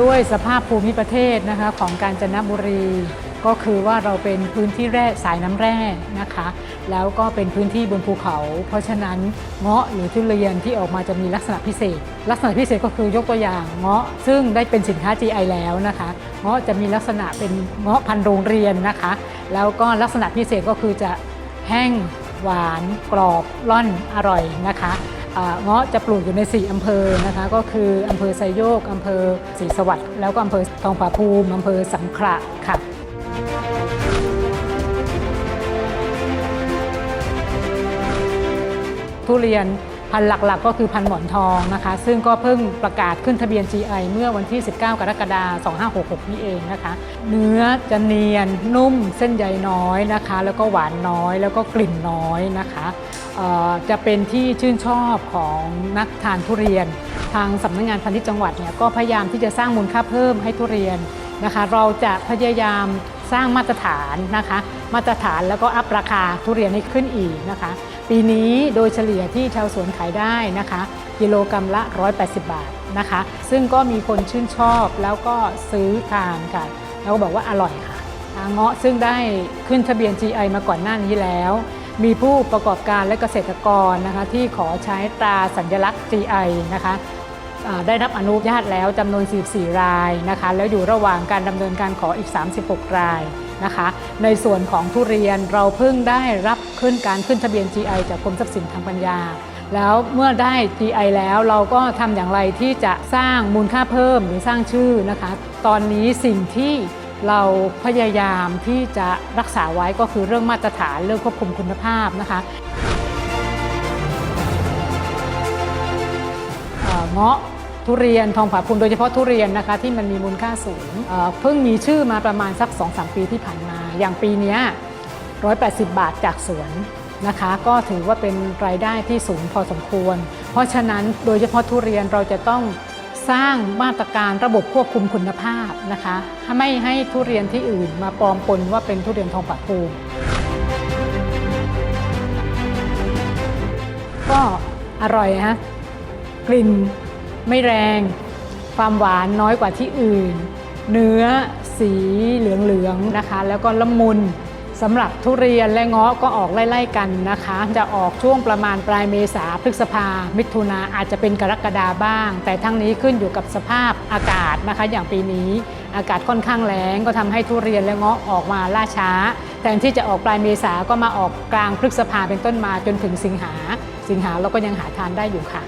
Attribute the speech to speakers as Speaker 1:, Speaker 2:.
Speaker 1: ด้วยสภาพภูมิประเทศนะคะของกาญจนบุรี ก็คือว่าเราเป็นพื้นที่แร่สายน้ำแร่นะคะ แล้วก็เป็นพื้นที่บนภูเขา เพราะฉะนั้นเงาะหรือทุเรียนที่ออกมาจะมีลักษณะพิเศษ ลักษณะพิเศษก็คือยกตัวอย่างเงาะซึ่งได้เป็นสินค้า GI แล้วนะคะเงาะจะมีลักษณะเป็นเงาะพันโรงเรียนนะคะ แล้วก็ลักษณะพิเศษก็คือจะแห้งหวาน กรอบร่อนอร่อยนะคะ เงาะจะปลูกอยู่ใน 4 อำเภอนะคะ ก็คืออำเภอไซโยกอำเภอศรีสวัสดิ์แล้วก็อำเภอทองผาภูมิอำเภอสังขละค่ะทุเรียน พันธุ์หลักๆ ก็คือพันธุ์หมอนทองนะคะ ซึ่งก็เพิ่งประกาศขึ้นทะเบียน GI เมื่อวันที่ 19 กรกฎาคม 2566 นี่เองนะคะ เนื้อจะเนียนนุ่มเส้นใยน้อยนะคะ แล้วก็หวานน้อยแล้วก็กลิ่นน้อยนะคะจะเป็นที่ชื่นชอบของนักทานทุเรียน ทางสำนักงานพาณิชย์จังหวัดเนี่ยก็พยายามที่จะสร้างมูลค่าเพิ่มให้ทุเรียนนะคะ เราจะพยายามสร้างมาตรฐานนะคะ มาตรฐานแล้วก็อัพราคาทุเรียนให้ขึ้นอีกนะคะ ปีนี้โดยเฉลี่ยที่ชาวสวนขายได้นะคะ กิโลกรรัมละ 180 บาทนะคะ ซึ่งก็มีคนชื่นชอบแล้วก็ซื้อทานค่ะ แล้วก็บอกว่าอร่อยค่ะเงาะซึ่งได้ขึ้นทะเบียน GI มาก่อนหน้านี้แล้ว มีผู้ประกอบการและเกษตรกรนะคะที่ขอใช้ตราสัญลักษณ์ GI นะคะได้รับอนุญาตแล้วจำนวน 44 รายนะคะ แล้วอยู่ระหว่างการดำเนินการขออีก 36 ราย นะคะ ในส่วนของทุเรียนเราเพิ่งได้รับขึ้นการขึ้นทะเบียน GI จากกรมทรัพย์สินทางปัญญา แล้วเมื่อได้ GI แล้วเราก็ทำอย่างไรที่จะสร้างมูลค่าเพิ่มหรือสร้างชื่อนะคะ ตอนนี้สิ่งที่เราพยายามที่จะรักษาไว้ก็คือเรื่องมาตรฐานเรื่องควบคุมคุณภาพนะคะเอ่อเงาะ ทุเรียนทองผาภูมิโดยเฉพาะทุเรียนนะคะที่มันมีมูลค่าสูงเพิ่งมีชื่อมาประมาณสัก 2-3 ปีที่ผ่านมา อย่างปีนี้ย180 บาทจากสวนนะคะ ก็ถือว่าเป็นรายได้ที่สูงพอสมควร เพราะฉะนั้นโดยเฉพาะทุเรียนเราจะต้องสร้างมาตรการระบบควบคุมคุณภาพนะคะไม่ให้ทุเรียนที่อื่นมาปลอมปนว่าเป็นทุเรียนทองผาภูมิก็อร่อยฮะกลิ่น ไม่แรง ความหวานน้อยกว่าที่อื่น เนื้อสีเหลืองๆนะคะ แล้วก็ละมุนสำหรับทุเรียนและเงาะก็ออกไล่ๆกันนะคะ จะออกช่วงประมาณปลายเมษาพฤษภา มิถุนาอาจจะเป็นกรกฎาบ้าง แต่ทั้งนี้ขึ้นอยู่กับสภาพอากาศนะคะ อย่างปีนี้อากาศค่อนข้างแล้งก็ทำให้ทุเรียนและเงาะออกมาล่าช้าแทนที่จะออกปลายเมษาก็มาออกกลางพฤษภาเป็นต้นมาจนถึงสิงหา สิงหาเราก็ยังหาทานได้อยู่ค่ะ